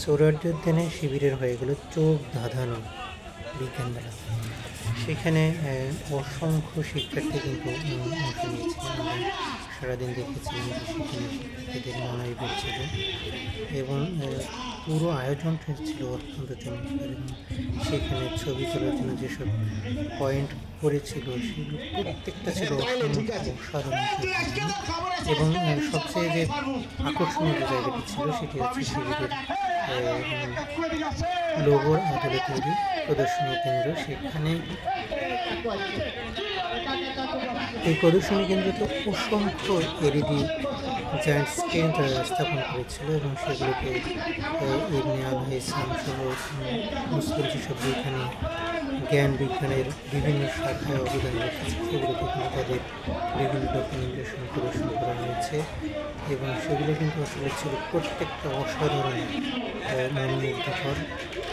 সৌরার্য উদ্যানে শিবিরের হয়ে গেল চোখ ধাঁধানো বিজ্ঞান মেলা সেখানে অসংখ্য শিক্ষার্থী কিন্তু অংশ নিয়েছে আমরা সারাদিন দেখেছিলাম যে সেখানে শিক্ষার্থীদের মনাই ছিল এবং পুরো আয়োজনটা ছিল অত্যন্ত চমৎকার এবং সেখানে ছবি তোলার জন্য যেসব পয়েন্ট করেছিল সেগুলো প্রত্যেকটা ছিল অসাধারণ এবং সবচেয়ে যে আকর্ষণীয় জায়গাটি ছিল সেটি হচ্ছে শিবিরের লোগোর আদলে তৈরি প্রদর্শনী কেন্দ্র সেখানে। এই প্রদর্শনী কেন্দ্রতে অসংখ্য এলইডি জায়ান্ট স্ক্রিন তারা স্থাপন করেছিল এবং সেগুলোকে ইবনে আল মুসলিম যেসব বিজ্ঞানী জ্ঞান বিজ্ঞানের বিভিন্ন শাখায় অবদান রেখেছে সেগুলোকে কিন্তু তাদের বিভিন্ন ডকুমেন্টেশন প্রদর্শন করা হয়েছে এবং সেগুলো কিন্তু আসলে ছিল প্রত্যেকটা অসাধারণ মনোমুগ্ধকর।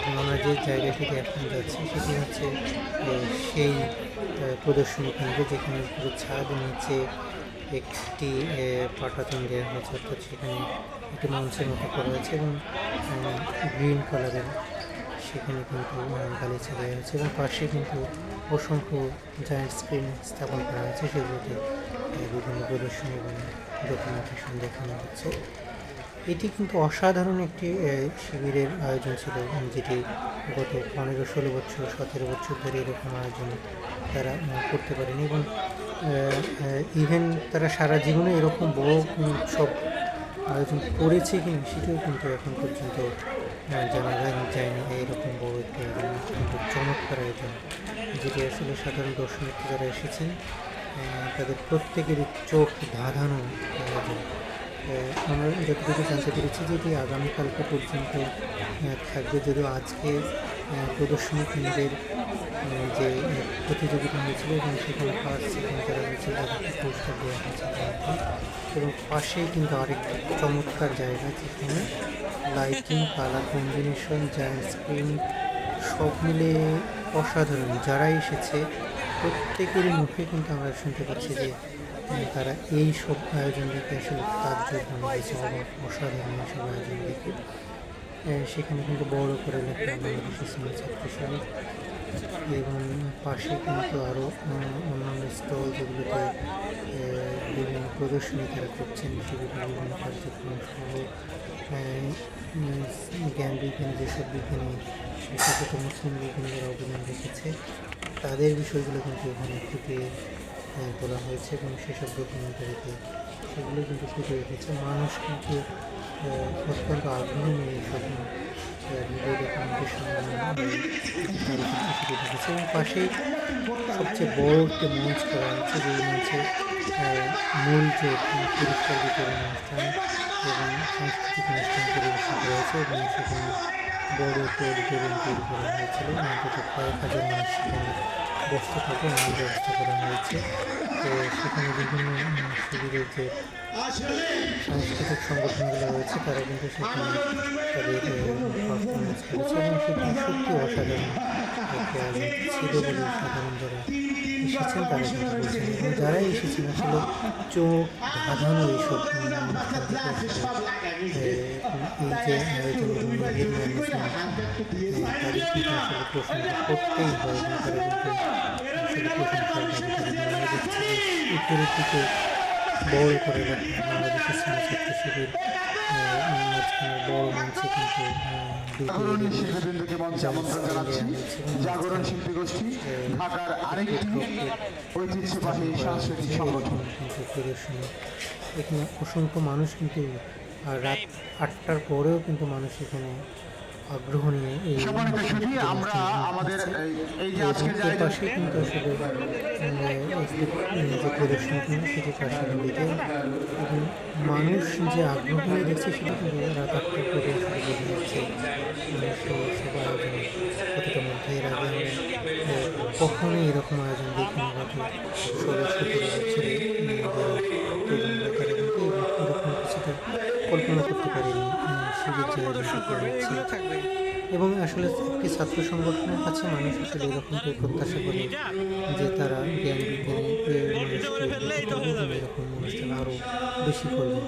আমরা যে জায়গাটিতে এখন যাচ্ছি, সেটি হচ্ছে সেই প্রদর্শনী কেন্দ্র যেখানে পুরো ছাদ নিচে একটি পাটাতন দেওয়া হয়েছে, অর্থাৎ সেখানে একটি মঞ্চের মতো করা হয়েছে এবং গ্রিন কালারের সেখানে কিন্তু গালিচা দেওয়া হয়েছে এবং পাশে কিন্তু অসংখ্য জায়ান্ট স্ক্রিন স্থাপন করা হয়েছে, সেগুলোতে বিভিন্ন প্রদর্শনী এবং ডকুমেন্টেশন দেখানো হচ্ছে। এটি কিন্তু অসাধারণ একটি শিবিরের আয়োজন ছিল যেটি গত পনেরো, ষোলো বছর, সতেরো বছর ধরে এরকম আয়োজন তারা করতে পারেনি, এবং ইভেন তারা সারা জীবনে এরকম বড় উৎসব আয়োজন করেছে কি সেটাও কিন্তু এখন পর্যন্ত জানা যায়- যায়নি, এরকম বড় একটি আয়োজন কিন্তু চমৎকার আয়োজন, যেটি আসলে সাধারণ দর্শনার্থী যারা এসেছেন তাদের প্রত্যেকেরই চোখ ধাঁধানো আয়োজন। আমরা যতটুকু জানতে পেরেছি যে এটি আগামীকালকে পর্যন্ত থাকবে। যদিও আজকে প্রদর্শনী কেন্দ্রের যে প্রতিযোগিতা হয়েছিল এবং সেখানে ফার্স্ট সেকেন্ড তারা হয়েছে তাদেরকে পুরস্কার দেওয়া হয়েছে এবং পাশেই কিন্তু আরেকটি চমৎকার জায়গা যেখানে lighting colour combination giant screen সব মিলে অসাধারণ। যারা এসেছে, প্রত্যেকেরই মুখে কিন্তু আমরা শুনতে পাচ্ছি যে তারা এই সব আয়োজন দেখে আসলে হয়েছে অবাক অসাধারণ এইসব আয়োজন দেখে। সেখানে কিন্তু বড় করে লেখা বাংলাদেশ ইসলামী ছাত্র এবং পাশে কিন্তু আরও অন্যান্য স্টল যেগুলোতে বিভিন্ন প্রদর্শনী তারা করছেন, সেগুলো বিভিন্ন কার্যক্রম সহ জ্ঞান বিজ্ঞানী যেসব বিজ্ঞানী বিশেষত মুসলিম বিজ্ঞানীরা অবদান রেখেছে। তাদের বিষয়গুলো কিন্তু এখানে ফুটিয়ে তোলা হয়েছে এবং সেসব ডকুমেন্টারিতে সেগুলো কিন্তু ফুটে উঠেছে। মানুষ কিন্তু অত্যন্ত আগ্রহ নিয়ে দেখেছে এবং পাশেই সবচেয়ে বড় একটি মঞ্চ করা হচ্ছে যে মঞ্চে মূল যে পুরস্কার বিতরণ অনুষ্ঠান এবং সাংস্কৃতিক অনুষ্ঠান পরিবেশন হয়েছে এবং সেখানে বড় একটি অডিটোরিয়াম তৈরি করা হয়েছিল। অন্তত কয়েক হাজার মানুষ বসতে থাকে এমন ব্যবস্থা করা হয়েছে। তো সেখানে বিভিন্ন শিবিরের যে সাংস্কৃতিক সংগঠনগুলো রয়েছে, তারা কিন্তু সেখানে তাদের পারফরমেন্স করেছে। এবং সেখানে সত্যি অসাধারণ। ছিল বলে সাধারণ যারা এসেছেন তারা বলছেন এবং যারাই এসেছেন আসলে চোখ ধাঁধানো এইসব করতেই হয় আসলে প্রশংসার দাবি করে এবং আমরা দেখছি দিকে বড় করে রাখা বাংলাদেশ ইসলামী ছাত্র শিবির LED শিল্পীবৃন্দকে মঞ্চে আমন্ত্রণ জানাচ্ছি জাগরণ শিল্পী গোষ্ঠী ঢাকার আরেকটি ঐতিহ্যবাহী সাংস্কৃতিক সংগঠন এখানে অসংখ্য মানুষ কিন্তু রাত আটটার পরেও কিন্তু মানুষ এখানে আগ্রহ নিয়ে এই আমরা আমাদের এই- যে পাশে কিন্তু আসলে সেটি দিকে এবং মানুষ যে আগ্রহ নিয়ে দেখছে সেটা কিন্তু রাত আটটার পরে আসলে বোঝা যাচ্ছে সব আয়োজন কতটা মধ্যে এর আগে কখনোই এরকম আয়োজন এই- এরকম কিছুটা কল্পনা করতে পারেনি। উম, প্রদর্শন করবে এবং আসলে একটি ছাত্র সংগঠনের কাছে মানুষ আসলে এরকমটাই প্রত্যাশা করে যে তারা জ্ঞান বিজ্ঞানী এরকম অনুষ্ঠান আরও বেশি করবে।